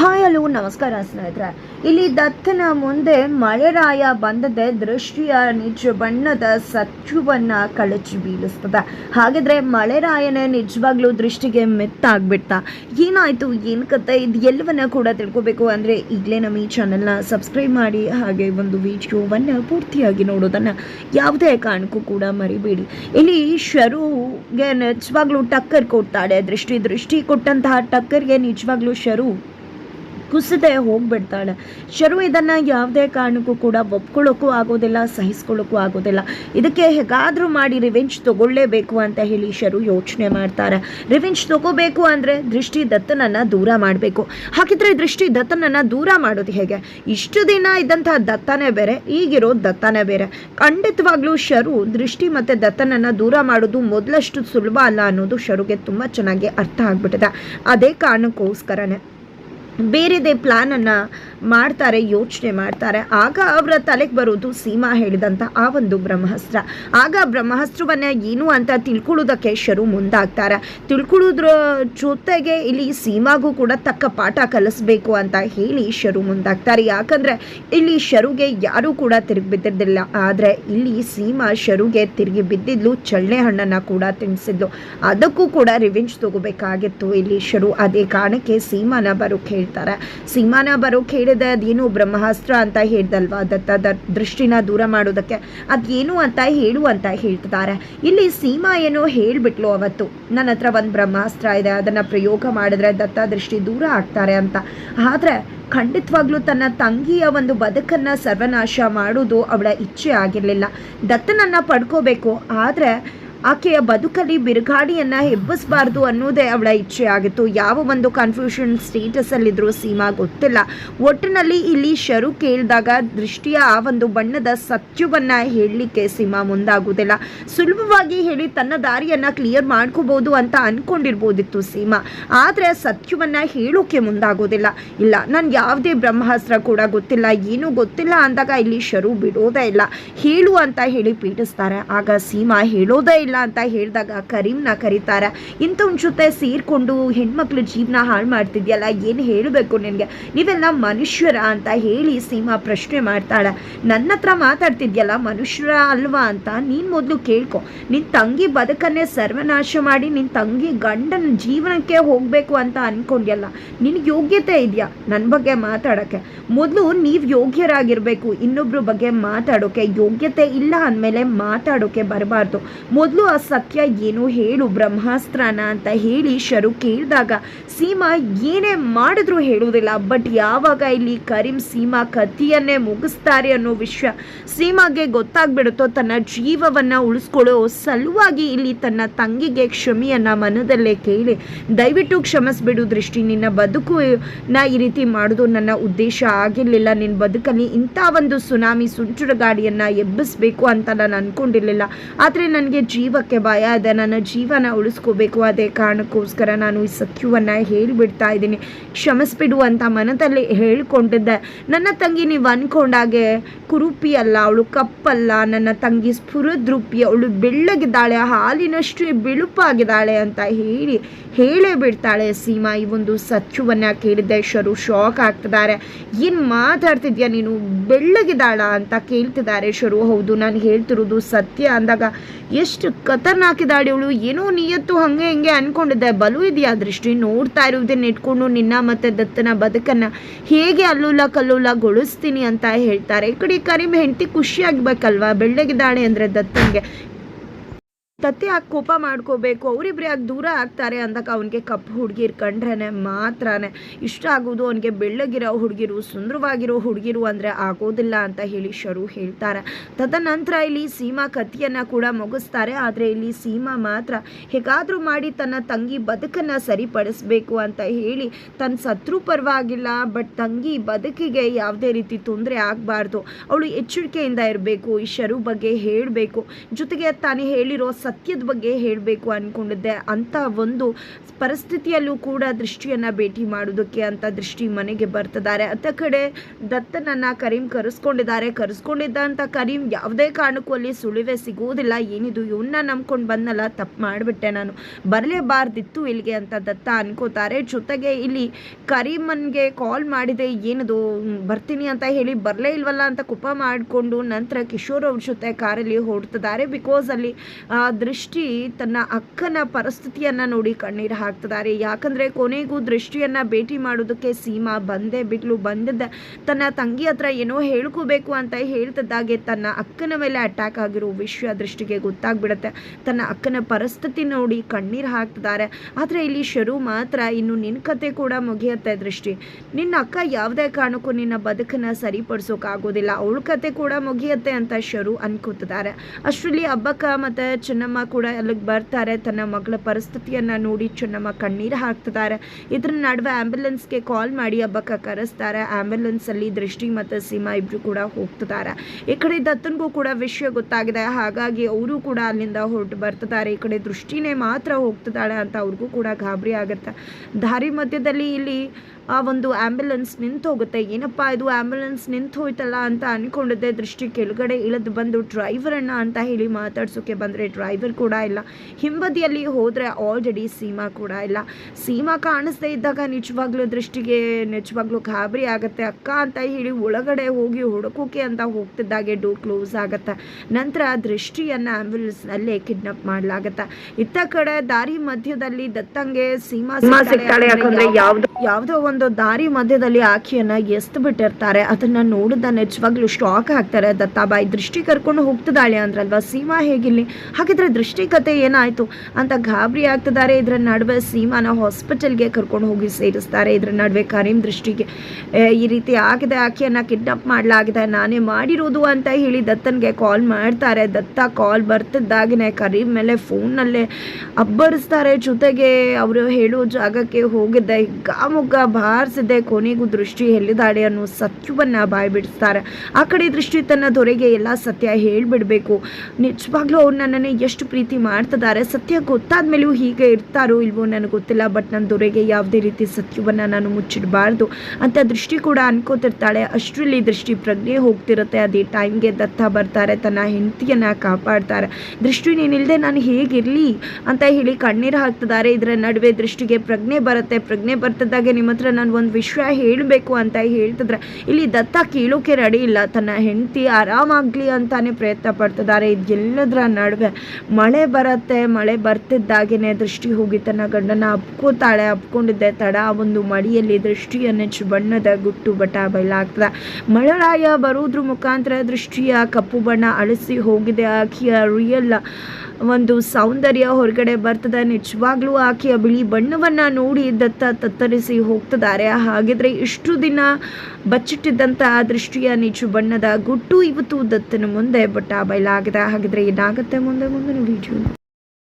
Hi hello ನಮಸ್ಕಾರ ಸ್ನೇಹಿತರೆ. ಇಲ್ಲಿ ದತ್ತನ ಮುಂದೆ ಮಳೆರಾಯ ಬಂದದೆ ದೃಷ್ಟಿಯ ನಿಜ ಬಣ್ಣದ ಸತ್ಯವನ್ನ ಕಳಚಿ ಬೀಳಿಸ್ತದೆ ಹಾಗಿದ್ರೆ ಮಳೆರಾಯನೇ ನಿಜವಾಗ್ಲೂ ದೃಷ್ಟಿಗೆ ಮೆತ್ತಾಗ್ಬಿಡ್ತಾ. ಏನಾಯ್ತು, ಏನು ಕತೆ ಇದು ಎಲ್ಲವನ್ನ ಕೂಡ ತಿಳ್ಕೊಬೇಕು ಅಂದರೆ ಈಗಲೇ ನಮ್ಮ ಈ ಚಾನಲ್ನ ಸಬ್ಸ್ಕ್ರೈಬ್ ಮಾಡಿ, ಹಾಗೆ ಒಂದು ವಿಡಿಯೋವನ್ನು ಪೂರ್ತಿಯಾಗಿ ನೋಡೋದನ್ನು ಯಾವುದೇ ಕಾರಣಕ್ಕೂ ಕೂಡ ಮರಿಬೇಡಿ. ಇಲ್ಲಿ ಶರುಗೆ ನಿಜವಾಗ್ಲೂ ಟಕ್ಕರ್ ಕೊಡ್ತಾಳೆ. ದೃಷ್ಟಿ ದೃಷ್ಟಿ ಕೊಟ್ಟಂತಹ ಟಕ್ಕರ್ಗೆ ನಿಜವಾಗ್ಲೂ ಶರು ಕುಸಿದೆ ಹೋಗ್ಬಿಡ್ತಾಳೆ. ಶರು ಇದನ್ನು ಯಾವುದೇ ಕಾರಣಕ್ಕೂ ಕೂಡ ಒಪ್ಕೊಳ್ಳೋಕ್ಕೂ ಆಗೋದಿಲ್ಲ, ಸಹಿಸ್ಕೊಳ್ಳೋಕ್ಕೂ ಆಗೋದಿಲ್ಲ. ಇದಕ್ಕೆ ಹೇಗಾದರೂ ಮಾಡಿ ರಿವೆಂಜ್ ತಗೊಳ್ಳೇಬೇಕು ಅಂತ ಹೇಳಿ ಶರು ಯೋಚನೆ ಮಾಡ್ತಾರೆ. ರಿವೆಂಜ್ ತಗೋಬೇಕು ಅಂದರೆ ದೃಷ್ಟಿ ದತ್ತನನ್ನು ದೂರ ಮಾಡಬೇಕು. ಹಾಗಿದ್ರೆ ದೃಷ್ಟಿ ದತ್ತನನ್ನು ದೂರ ಮಾಡೋದು ಹೇಗೆ? ಇಷ್ಟು ದಿನ ಇದ್ದಂಥ ದತ್ತನೇ ಬೇರೆ, ಈಗಿರೋ ದತ್ತನೇ ಬೇರೆ. ಖಂಡಿತವಾಗ್ಲೂ ಶರು ದೃಷ್ಟಿ ಮತ್ತು ದತ್ತನನ್ನು ದೂರ ಮಾಡೋದು ಮೊದಲಷ್ಟು ಸುಲಭ ಅಲ್ಲ ಅನ್ನೋದು ಶರುಗೆ ತುಂಬ ಚೆನ್ನಾಗಿ ಅರ್ಥ ಆಗ್ಬಿಟ್ಟಿದೆ. ಅದೇ ಕಾರಣಕ್ಕೋಸ್ಕರನೇ. ಬೇರೆದೇ ಪ್ಲಾನನ್ನು ಮಾಡ್ತಾರೆ, ಯೋಚನೆ ಮಾಡ್ತಾರೆ. ಆಗ ಅವರ ತಲೆಗೆ ಬರೋದು ಸೀಮಾ ಹೇಳಿದಂಥ ಆ ಒಂದು ಬ್ರಹ್ಮಾಸ್ತ್ರ ಆಗ ಬ್ರಹ್ಮಾಸ್ತ್ರವನ್ನು ಏನು ಅಂತ ತಿಳ್ಕೊಳ್ಳೋದಕ್ಕೆ ಶರು ಮುಂದಾಗ್ತಾರೆ. ತಿಳ್ಕೊಳ್ಳೋದ್ರ ಜೊತೆಗೆ ಇಲ್ಲಿ ಸೀಮಾಗೂ ಕೂಡ ತಕ್ಕ ಪಾಠ ಕಲಿಸ್ಬೇಕು ಅಂತ ಹೇಳಿ ಶರು ಮುಂದಾಗ್ತಾರೆ. ಯಾಕಂದರೆ ಇಲ್ಲಿ ಶರುಗೆ ಯಾರೂ ಕೂಡ ತಿರುಗಿ ಬಿದ್ದಿದ್ದಿಲ್ಲ ಆದರೆ ಇಲ್ಲಿ ಸೀಮಾ ಶರುಗೆ ತಿರುಗಿ ಬಿದ್ದಿದ್ಲು, ಚಳ್ಳೆ ಹಣ್ಣನ್ನು ಕೂಡ ತಿನ್ನಿಸಿದ್ಲು ಅದಕ್ಕೂ ಕೂಡ ರಿವೆಂಜ್ ತಗೋಬೇಕಾಗಿತ್ತು. ಇಲ್ಲಿ ಶರು ಅದೇ ಕಾರಣಕ್ಕೆ ಸೀಮಾನ ಬರೋಕ್ಕೆ ಹೇಳ್ತಾರೆ. ಸೀಮಾನ ಬರೋಕ್ಕೆ ಹೇಳಿದೆ ಅದೇನು ಬ್ರಹ್ಮಾಸ್ತ್ರ ಅಂತ ಹೇಳ್ದಲ್ವಾ? ದತ್ತ ದೃಷ್ಟಿನ ದೂರ ಮಾಡೋದಕ್ಕೆ ಅದೇನು ಅಂತ ಹೇಳು ಅಂತ ಹೇಳ್ತಿದ್ದಾರೆ. ಇಲ್ಲಿ ಸೀಮಾ ಏನೋ ಹೇಳಿಬಿಟ್ಲು ಅವತ್ತು. ನನ್ನ ಹತ್ರ ಒಂದು ಬ್ರಹ್ಮಾಸ್ತ್ರ ಇದೆ, ಅದನ್ನು ಪ್ರಯೋಗ ಮಾಡಿದ್ರೆ ದತ್ತ ದೃಷ್ಟಿ ದೂರ ಆಗ್ತಾರೆ ಅಂತ. ಆದರೆ ಖಂಡಿತವಾಗ್ಲೂ ತನ್ನ ತಂಗಿಯ ಒಂದು ಬದುಕನ್ನು ಸರ್ವನಾಶ ಮಾಡೋದು ಅವಳ ಇಚ್ಛೆ ಆಗಿರಲಿಲ್ಲ. ದತ್ತನನ್ನು ಪಡ್ಕೋಬೇಕು, ಆದರೆ ಆಕೆಯ ಬದುಕಲ್ಲಿ ಬಿರುಗಾಡಿಯನ್ನು ಹೆಬ್ಬಿಸಬಾರ್ದು ಅನ್ನೋದೇ ಅವಳ ಇಚ್ಛೆ ಆಗಿತ್ತು. ಯಾವ ಒಂದು ಕನ್ಫ್ಯೂಷನ್ ಸ್ಟೇಟಸಲ್ಲಿದ್ದರೂ ಸೀಮಾ ಗೊತ್ತಿಲ್ಲ. ಒಟ್ಟಿನಲ್ಲಿ ಇಲ್ಲಿ ಶರು ಕೇಳಿದಾಗ ದೃಷ್ಟಿಯ ಆ ಒಂದು ಬಣ್ಣದ ಸತ್ಯವನ್ನು ಹೇಳಲಿಕ್ಕೆ ಸೀಮಾ ಮುಂದಾಗುವುದಿಲ್ಲ. ಸುಲಭವಾಗಿ ಹೇಳಿ ತನ್ನ ದಾರಿಯನ್ನು ಕ್ಲಿಯರ್ ಮಾಡ್ಕೋಬೋದು ಅಂತ ಅಂದ್ಕೊಂಡಿರ್ಬೋದಿತ್ತು ಸೀಮಾ. ಆದರೆ ಸತ್ಯವನ್ನು ಹೇಳೋಕೆ ಮುಂದಾಗೋದಿಲ್ಲ ಇಲ್ಲ, ನಾನು ಯಾವುದೇ ಬ್ರಹ್ಮಾಸ್ತ್ರ ಕೂಡ ಗೊತ್ತಿಲ್ಲ. ಏನೂ ಗೊತ್ತಿಲ್ಲ ಅಂದಾಗ ಇಲ್ಲಿ ಶರು ಬಿಡೋದೇ ಇಲ್ಲ. ಹೇಳು ಅಂತ ಹೇಳಿ ಪೀಡಿಸ್ತಾರೆ ಆಗ ಸೀಮಾ ಹೇಳೋದೇ ಅಂತ ಹೇಳಿದಾಗ ಕರೀಮ್ನ ಕರೀತಾರೆ. ಇಂಥವ್ನ ಜೊತೆ ಸೇರಿಕೊಂಡು ಹೆಣ್ಮಕ್ಳು ಜೀವನ ಹಾಳು ಮಾಡ್ತಿದ್ಯಲ್ಲ, ಏನು ಹೇಳಬೇಕು ನಿನಗೆ? ನೀವೆಲ್ಲ ಮನುಷ್ಯರ ಅಂತ ಹೇಳಿ ಸೀಮಾ ಪ್ರಶ್ನೆ ಮಾಡ್ತಾಳೆ. ನನ್ನ ಹತ್ರ ಮಾತಾಡ್ತಿದ್ಯಲ್ಲ, ಮನುಷ್ಯರ ಅಲ್ವಾ ಅಂತ ನೀನು ಮೊದಲು ಕೇಳ್ಕೊ. ನಿನ್ನ ತಂಗಿ ಬದುಕನ್ನೇ ಸರ್ವನಾಶ ಮಾಡಿ ನಿನ್ನ ತಂಗಿ ಗಂಡನ ಜೀವನಕ್ಕೆ ಹೋಗಬೇಕು ಅಂತ ಅಂದ್ಕೊಂಡ್ಯಲ್ಲ ನಿನಗೆ ಯೋಗ್ಯತೆ ಇದೆಯಾ ನನ್ನ ಬಗ್ಗೆ ಮಾತಾಡೋಕ್ಕೆ? ಮೊದಲು ನೀವು ಯೋಗ್ಯರಾಗಿರಬೇಕು ಇನ್ನೊಬ್ಬರ ಬಗ್ಗೆ ಮಾತಾಡೋಕೆ ಯೋಗ್ಯತೆ ಇಲ್ಲ ಅಂದಮೇಲೆ ಮಾತಾಡೋಕೆ ಬರಬಾರ್ದು. ಮೊದಲು ಆ ಸತ್ಯ ಏನು ಹೇಳು ಬ್ರಹ್ಮಾಸ್ತ್ರನ ಅಂತ ಹೇಳಿ ಶರು ಕೇಳಿದಾಗ, ಸೀಮಾ, ಏನೇ ಮಾಡಿದ್ರು ಹೇಳುವುದಿಲ್ಲ ಬಟ್ ಯಾವಾಗ ಇಲ್ಲಿ ಕರೀಂ ಸೀಮಾ ಕಥೆಯನ್ನೇ ಮುಗಿಸ್ತಾರೆ ಅನ್ನೋ ವಿಷಯ ಸೀಮಾಗೆ ಗೊತ್ತಾಗ್ಬಿಡುತ್ತೋ, ತನ್ನ ಜೀವವನ್ನು ಉಳಿಸ್ಕೊಳ್ಳೋ ಸಲುವಾಗಿ ಇಲ್ಲಿ ತನ್ನ ತಂಗಿಗೆ ಕ್ಷಮೆಯನ್ನ ಮನದಲ್ಲೇ ಕೇಳಿ, ದಯವಿಟ್ಟು ಕ್ಷಮಿಸ್ಬಿಡು ದೃಷ್ಟಿ, ನಿನ್ನ ಬದುಕು ನಾ ಈ ರೀತಿ ಮಾಡೋದು ನನ್ನ ಉದ್ದೇಶ ಆಗಿರಲಿಲ್ಲ. ನಿನ್ನ ಬದುಕಲ್ಲಿ ಇಂಥ ಒಂದು ಸುನಾಮಿ ಸುಂಟರ ಗಾಡಿಯನ್ನು ಎಬ್ಬಿಸ್ಬೇಕು ಅಂತ ನಾನು ಅಂದ್ಕೊಂಡಿರಲಿಲ್ಲ ಆದರೆ ನನಗೆ ಜೀವಕ್ಕೆ ಭಯ ಇದೆ. ನನ್ನ ಜೀವನ ಉಳಿಸ್ಕೋಬೇಕು. ಅದೇ ಕಾರಣಕ್ಕೋಸ್ಕರ ನಾನು ಈ ಸತ್ಯವನ್ನು ಹೇಳಿಬಿಡ್ತಾ ಇದ್ದೀನಿ. ಕ್ಷಮಿಸ್ಬಿಡು ಅಂತ ಮನದಲ್ಲಿ ಹೇಳಿಕೊಂಡಿದ್ದೆ. ನನ್ನ ತಂಗಿ ನೀವು ಅಂದ್ಕೊಂಡಾಗೆ ಕುರುಪಿ ಅಲ್ಲ, ಅವಳು ಕಪ್ಪಲ್ಲ. ನನ್ನ ತಂಗಿ ಸ್ಫುರದ್ರೂಪಿ, ಅವಳು ಬೆಳ್ಳಗಿದ್ದಾಳೆ, ಹಾಲಿನಷ್ಟು ಬಿಳುಪಾಗಿದ್ದಾಳೆ ಅಂತ ಹೇಳಿ ಹೇಳೇ ಬಿಡ್ತಾಳೆ ಸೀಮಾ. ಈ ಒಂದು ಸತ್ಯವನ್ನು ಕೇಳಿದ್ದೆ. ಶರು ಶಾಕ್ ಆಗ್ತಿದ್ದಾರೆ. ಏನು ಮಾತಾಡ್ತಿದ್ಯಾ ನೀನು? ಬೆಳ್ಳಗಿದ್ದಾಳ ಅಂತ ಕೇಳ್ತಿದ್ದಾರೆ ಶರು. ಹೌದು, ನಾನು ಹೇಳ್ತಿರೋದು ಸತ್ಯ ಅಂದಾಗ ಎಷ್ಟು ಖತರ್ನಾಕಿದ್ದಾಳೆ ಇವಳು ಏನೋ ನೀಯತ್ತು ಹಂಗೆ ಹಿಂಗೆ ಅನ್ಕೊಂಡಿದ್ದೆ. ಬಲು ಇದೆಯಾ ದೃಷ್ಟಿ? ನೋಡ್ತಾ ಇರುವುದನ್ನ ಇಟ್ಕೊಂಡು ನಿನ್ನ ಮತ್ತೆ ದತ್ತನ ಬದುಕನ್ನ ಹೇಗೆ ಅಲ್ಲುಲ್ಲ ಕಲ್ಲುಲ್ಲ ಗೊಳಿಸ್ತೀನಿ ಅಂತ ಹೇಳ್ತಾರೆ. ಈ ಕಡೆ ಕರಿಮ್ ಹೆಂಡತಿ ಖುಷಿಯಾಗಬೇಕಲ್ವಾ ಬೆಳ್ಳಗಿದ್ದಾಳೆ ಅಂದರೆ ದತ್ತನಿಗೆ ತತ್ತಿ ಕೋಪ ಮಾಡ್ಕೋಬೇಕು, ಅವರಿಬ್ರು ಯಾಕೆ ದೂರ ಆಗ್ತಾರೆ ಅಂದಾಗ ಅವನಿಗೆ ಕಪ್ಪು ಹುಡುಗಿರು ಕಂಡ್ರೆ ಮಾತ್ರನೇ. ಇಷ್ಟ ಆಗೋದು ಅವನಿಗೆ ಬೆಳ್ಳಗಿರೋ ಹುಡುಗಿರು, ಸುಂದರವಾಗಿರೋ ಹುಡುಗಿರು ಅಂದರೆ ಆಗೋದಿಲ್ಲ ಅಂತ ಹೇಳಿ ಶರು ಹೇಳ್ತಾರೆ. ತದನಂತರ ಇಲ್ಲಿ ಸೀಮಾ ಕತ್ತಿಯನ್ನು ಕೂಡ ಮುಗಿಸ್ತಾರೆ. ಆದರೆ ಇಲ್ಲಿ ಸೀಮಾ ಮಾತ್ರ ಹೇಗಾದರೂ ಮಾಡಿ ತನ್ನ ತಂಗಿ ಬದುಕನ್ನು ಸರಿಪಡಿಸ್ಬೇಕು ಅಂತ ಹೇಳಿ ತನ್ನ ಸತ್ರು ಪರವಾಗಿಲ್ಲ ಬಟ್ ತಂಗಿ ಬದುಕಿಗೆ ಯಾವುದೇ ರೀತಿ ತೊಂದರೆ ಆಗಬಾರ್ದು. ಅವಳು ಎಚ್ಚರಿಕೆಯಿಂದ ಇರಬೇಕು, ಈ ಶರು ಬಗ್ಗೆ ಹೇಳಬೇಕು. ಜೊತೆಗೆ ತಾನೇ ಹೇಳಿರೋ ಸತ್ಯದ ಬಗ್ಗೆ ಹೇಳಬೇಕು ಅಂದ್ಕೊಂಡಿದ್ದೆ ಅಂತ ಒಂದು ಪರಿಸ್ಥಿತಿಯಲ್ಲೂ ಕೂಡ ದೃಷ್ಟಿಯನ್ನು ಭೇಟಿ ಮಾಡೋದಕ್ಕೆ ಅಂತ ದೃಷ್ಟಿ ಮನೆಗೆ ಬರ್ತಿದ್ದಾರೆ ಅತ್ತ ಕಡೆ ದತ್ತನನ್ನು ಕರೀಂ ಕರೆಸ್ಕೊಂಡಿದ್ದಾರೆ. ಕರೆಸ್ಕೊಂಡಿದ್ದಂಥ ಕರೀಂ ಯಾವುದೇ ಕಾರಣಕ್ಕೂ ಅಲ್ಲಿ ಸುಳಿವೆ ಸಿಗುವುದಿಲ್ಲ. ಏನಿದು? ಇವನ್ನ ನಂಬ್ಕೊಂಡು ಬಂದಲ್ಲ ತಪ್ಪು ಮಾಡಿಬಿಟ್ಟೆ ನಾನು. ಬರಲೇಬಾರ್ದಿತ್ತು ಇಲ್ಲಿಗೆ ಅಂತ ದತ್ತ ಅನ್ಕೋತಾರೆ. ಜೊತೆಗೆ ಇಲ್ಲಿ ಕರೀಮನ್ಗೆ ಕಾಲ್ ಮಾಡಿದೆ. ಏನಿದು? ಬರ್ತೀನಿ ಅಂತ ಹೇಳಿ ಬರಲೇ ಇಲ್ವಲ್ಲ ಅಂತ ಕುಪ ಮಾಡಿಕೊಂಡು ನಂತರ ಕಿಶೋರ್ ಅವ್ರ ಜೊತೆ ಕಾರಲ್ಲಿ ಹೊರಡ್ತಿದ್ದಾರೆ. ಬಿಕಾಸ್ ಅಲ್ಲಿ ದೃಷ್ಟಿ ತನ್ನ ಅಕ್ಕನ ಪರಿಸ್ಥಿತಿಯನ್ನ ನೋಡಿ ಕಣ್ಣೀರು ಹಾಕ್ತಿದ್ದಾರೆ. ಯಾಕಂದ್ರೆ ಕೊನೆಗೂ ದೃಷ್ಟಿಯನ್ನ ಭೇಟಿ ಮಾಡೋದಕ್ಕೆ ಸೀಮಾ ಬಂದೇ ಬಿಟ್ಲು. ಬಂದಿದ್ದ ತನ್ನ ತಂಗಿ ಹತ್ರ ಏನೋ ಹೇಳ್ಕೋಬೇಕು ಅಂತ ಹೇಳ್ತಿದ್ದಾಗೆ ತನ್ನ ಅಕ್ಕನ ಮೇಲೆ ಅಟ್ಯಾಕ್ ಆಗಿರೋ ವಿಷಯ ದೃಷ್ಟಿಗೆ ಗೊತ್ತಾಗ್ಬಿಡುತ್ತೆ. ತನ್ನ ಅಕ್ಕನ ಪರಿಸ್ಥಿತಿ ನೋಡಿ ಕಣ್ಣೀರು ಹಾಕ್ತಿದ್ದಾರೆ. ಆದರೆ ಇಲ್ಲಿ ಶರು ಮಾತ್ರ ಇನ್ನು ನಿನ್ನ ಕತೆ ಕೂಡ ಮುಗಿಯುತ್ತೆ ದೃಷ್ಟಿ. ನಿನ್ನ ಅಕ್ಕ ಯಾವುದೇ ಕಾರಣಕ್ಕೂ ನಿನ್ನ ಬದುಕನ್ನ ಸರಿಪಡಿಸೋಕ್ಕಾಗೋದಿಲ್ಲ ಅವಳ ಕತೆ ಕೂಡ ಮುಗಿಯುತ್ತೆ ಅಂತ ಶರು ಅನ್ಕೋತಿದ್ದಾರೆ. ಅಷ್ಟರಲ್ಲಿ ಹಬ್ಬಕ್ಕ ಮತ್ತು ಚೆನ್ನಮ್ಮ ಕೂಡ ಅಲ್ಲಿಗೆ ಬರ್ತಾರೆ. ತನ್ನ ಮಗಳ ಪರಿಸ್ಥಿತಿಯನ್ನು ನೋಡಿ ಚೆನ್ನಮ್ಮ ಕಣ್ಣೀರು ಹಾಕ್ತಿದ್ದಾರೆ. ಇದ್ರ ನಡುವೆ ಆ್ಯಂಬುಲೆನ್ಸ್ಗೆ ಕಾಲ್ ಮಾಡಿ ಹಬ್ಬಕ್ಕೆ ಕರೆಸ್ತಾರೆ. ಆ್ಯಂಬುಲೆನ್ಸಲ್ಲಿ ದೃಷ್ಟಿ ಮತ್ತು ಸೀಮಾ ಇಬ್ಬರು ಕೂಡ ಹೋಗ್ತಿದ್ದಾರೆ. ಈ ಕಡೆ ದತ್ತನ್ಗೂ ಕೂಡ ವಿಷಯ ಗೊತ್ತಾಗಿದೆ. ಹಾಗಾಗಿ ಅವರು ಕೂಡ ಅಲ್ಲಿಂದ ಹೊರಟು ಬರ್ತಿದ್ದಾರೆ. ಈ ಕಡೆ ದೃಷ್ಟಿನೇ ಮಾತ್ರ ಹೋಗ್ತಿದ್ದಾಳೆ ಅಂತ ಅವ್ರಿಗೂ ಕೂಡ ಗಾಬರಿ ಆಗುತ್ತೆ. ದಾರಿ ಮಧ್ಯದಲ್ಲಿ ಇಲ್ಲಿ ಆ ಒಂದು ಆಂಬ್ಯುಲೆನ್ಸ್ ನಿಂತು ಹೋಗುತ್ತೆ ಏನಪ್ಪ ಇದು? ಆಂಬ್ಯುಲೆನ್ಸ್ ನಿಂತು ಹೋಯ್ತಲ್ಲ ಅಂತ ಅನ್ಕೊಂಡಿದ್ದೆ. ದೃಷ್ಟಿ ಕೆಳಗಡೆ ಇಳಿದು ಬಂದು ಡ್ರೈವರನ್ನು ಅಂತ ಹೇಳಿ ಮಾತಾಡ್ಸೋಕೆ ಬಂದರೆ ಡ್ರೈವರ್ ಕೂಡ ಇಲ್ಲ. ಹಿಂಬದಿಯಲ್ಲಿ ಹೋದರೆ ಆಲ್ರೆಡಿ ಸೀಮಾ ಕೂಡ ಇಲ್ಲ. ಸೀಮಾ ಕಾಣಿಸ್ದೇ ಇದ್ದಾಗ ನಿಜವಾಗ್ಲೂ ದೃಷ್ಟಿಗೆ ನಿಜವಾಗ್ಲೂ ಗಾಬರಿ ಆಗುತ್ತೆ. ಅಕ್ಕ ಅಂತ ಹೇಳಿ ಒಳಗಡೆ ಹೋಗಿ ಹುಡುಕೋಕೆ ಅಂತ ಹೋಗ್ತಿದ್ದಾಗೆ ಡೋರ್ ಕ್ಲೋಸ್ ಆಗುತ್ತೆ. ನಂತರ ದೃಷ್ಟಿಯನ್ನು ಆ್ಯಂಬುಲೆನ್ಸ್ನಲ್ಲೇ ಕಿಡ್ನಾಪ್ ಮಾಡಲಾಗತ್ತೆ. ಇತ್ತ ಕಡೆ ದಾರಿ ಮಧ್ಯದಲ್ಲಿ ದತ್ತಂಗೆ ಸೀಮಾ ಸಿಗ್ತಾಳೆ ಯಾವ್ದೋ ಯಾವುದೋ ಒಂದು ದಾರಿ ಮಧ್ಯದಲ್ಲಿ ಆಕೆಯನ್ನ ಎಸ್ತು ಬಿಟ್ಟಿರ್ತಾರೆ ಅದನ್ನ ನೋಡಿದ ನಿಜವಾಗ್ಲೂ ಶಾಕ್ ಆಗ್ತಾರೆ. ದತ್ತಾಬಾಯಿ ದೃಷ್ಟಿ ಕರ್ಕೊಂಡು ಹೋಗ್ತಿದ್ದಾಳೆ ಅಂದ್ರಲ್ವಾ? ಸೀಮಾ ಹೇಗಿಲ್ಲಿ ಹಾಗಿದ್ರೆ ದೃಷ್ಟಿ ಕತೆ ಏನಾಯ್ತು? ಅಂತ ಗಾಬರಿ ಆಗ್ತಿದ್ದಾರೆ. ಇದ್ರ ನಡುವೆ ಸೀಮಾನ ಹಾಸ್ಪಿಟಲ್ಗೆ ಕರ್ಕೊಂಡು ಹೋಗಿ ಸೇರಿಸ್ತಾರೆ. ಇದ್ರ ನಡುವೆ ಕರೀಂ ದೃಷ್ಟಿಗೆ "ಏ, ಈ ರೀತಿ ಆಗಿದೆ. ಆಕೆಯನ್ನ ಕಿಡ್ನಾಪ್ ಮಾಡಲಾಗಿದೆ. ನಾನೇ ಮಾಡಿರೋದು ಅಂತ ಹೇಳಿ ದತ್ತನ್ಗೆ ಕಾಲ್ ಮಾಡ್ತಾರೆ. ದತ್ತ ಕಾಲ್ ಬರ್ತಿದ್ದಾಗಿನೇ ಕರೀಂ ಮೇಲೆ ಫೋನ್ನಲ್ಲೇ ಅಬ್ಬರಿಸ್ತಾರೆ. ಜೊತೆಗೆ ಅವರು ಹೇಳೋ ಜಾಗಕ್ಕೆ ಹೋಗಿದ್ದೆ ಗಾಮುಗ್ಗ ಬಾರಿಸಿದ್ದೆ ಕೊನೆಗೂ ದೃಷ್ಟಿ ಎಲ್ಲಿದ್ದಾಳೆ ಅನ್ನೋ ಸತ್ಯವನ್ನ ಬಾಯಿ ಬಿಡಿಸ್ತಾರೆ. ಆ ಕಡೆ ದೃಷ್ಟಿ ತನ್ನ ದೊರೆಗೆ ಎಲ್ಲ ಸತ್ಯ ಹೇಳಿಬಿಡಬೇಕು. ನಿಜವಾಗ್ಲೂ ಅವ್ರು ನನ್ನನ್ನು ಎಷ್ಟು ಪ್ರೀತಿ ಮಾಡ್ತಿದ್ದಾರೆ. ಸತ್ಯ ಗೊತ್ತಾದ ಮೇಲೂ ಹೀಗೆ ಇರ್ತಾರೋ ಇಲ್ವೋ ನನಗೆ ಗೊತ್ತಿಲ್ಲ. ಬಟ್ ನನ್ನ ದೊರೆಗೆ ಯಾವುದೇ ರೀತಿ ಸತ್ಯವನ್ನು ನಾನು ಮುಚ್ಚಿಡಬಾರ್ದು ಅಂತ ದೃಷ್ಟಿ ಕೂಡ ಅನ್ಕೋತಿರ್ತಾಳೆ. ಅಷ್ಟರಲ್ಲಿ ದೃಷ್ಟಿ ಪ್ರಜ್ಞೆ ಹೋಗ್ತಿರುತ್ತೆ. ಅದೇ ಟೈಮ್ಗೆ ದತ್ತ ಬರ್ತಾರೆ. ತನ್ನ ಹೆಂಡತಿಯನ್ನು ಕಾಪಾಡ್ತಾರೆ. ದೃಷ್ಟಿ ನೀನಿಲ್ಲದೆ ನಾನು ಹೇಗಿರಲಿ ಅಂತ ಹೇಳಿ ಕಣ್ಣೀರು ಹಾಕ್ತಿದ್ದಾರೆ. ಇದರ ನಡುವೆ ದೃಷ್ಟಿಗೆ ಪ್ರಜ್ಞೆ ಬರುತ್ತೆ. ಪ್ರಜ್ಞೆ ಬರ್ತಿದ್ದಾಗೆ ನಿಮ್ಮ ಹತ್ರ ನಾನು ಒಂದು ವಿಷಯ ಹೇಳಬೇಕು ಅಂತ ಹೇಳ್ತಿದ್ರೆ, ಇಲ್ಲಿ ದತ್ತ ಕೇಳೋಕೆ ರೆಡಿ ಇಲ್ಲ. ತನ್ನ ಹೆಂಡತಿ ಆರಾಮಾಗ್ಲಿ ಅಂತಾನೆ ಪ್ರಯತ್ನ ಪಡ್ತಿದ್ದಾರೆ ಇದೆಲ್ಲದರ ನಡುವೆ ಮಳೆ ಬರುತ್ತೆ. ಮಳೆ ಬರ್ತಿದ್ದಾಗೇನೆ ದೃಷ್ಟಿ ಹೋಗಿ ತನ್ನ ಗಂಡನ ಅಪ್ಕೋತಾಳೆ ಅಪ್ಕೊಂಡಿದ್ದೆ ತಡ ಒಂದು ಮಡಿಯಲ್ಲಿ ದೃಷ್ಟಿಯ ನೆಚ್ಚು ಬಣ್ಣದ ಗುಟ್ಟು ಬಟ ಬಯಲಾಗ್ತದೆ. ಮಳೆರಾಯ ಬರೋದ್ರ ಮುಖಾಂತರ ದೃಷ್ಟಿಯ ಕಪ್ಪು ಬಣ್ಣ ಅಳಿಸಿ ಹೋಗಿದೆ. ಆಕೆಯ ರಿಯಲ್ ಒಂದು ಸೌಂದರ್ಯ ಹೊರಗಡೆ ಬರ್ತದೆ. ನಿಜವಾಗ್ಲೂ ಆಕೆಯ ಬಿಳಿ ಬಣ್ಣವನ್ನು ನೋಡಿ ದತ್ತ ತತ್ತರಿಸಿ ಹೋಗ್ತಿದ್ದಾರೆ. ಹಾಗಿದ್ರೆ ಇಷ್ಟು ದಿನ ಬಚ್ಚಿಟ್ಟಿದ್ದಂಥ ದೃಷ್ಟಿಯ ನಿಜ ಬಣ್ಣದ ಗುಟ್ಟು ಇವತ್ತು ದತ್ತನ ಮುಂದೆ ಬಟ್ಟ ಬಯಲಾಗಿದೆ. ಹಾಗಿದ್ರೆ ಏನಾಗುತ್ತೆ ಮುಂದೆ ಮುಂದಿನ ವಿಡಿಯೋ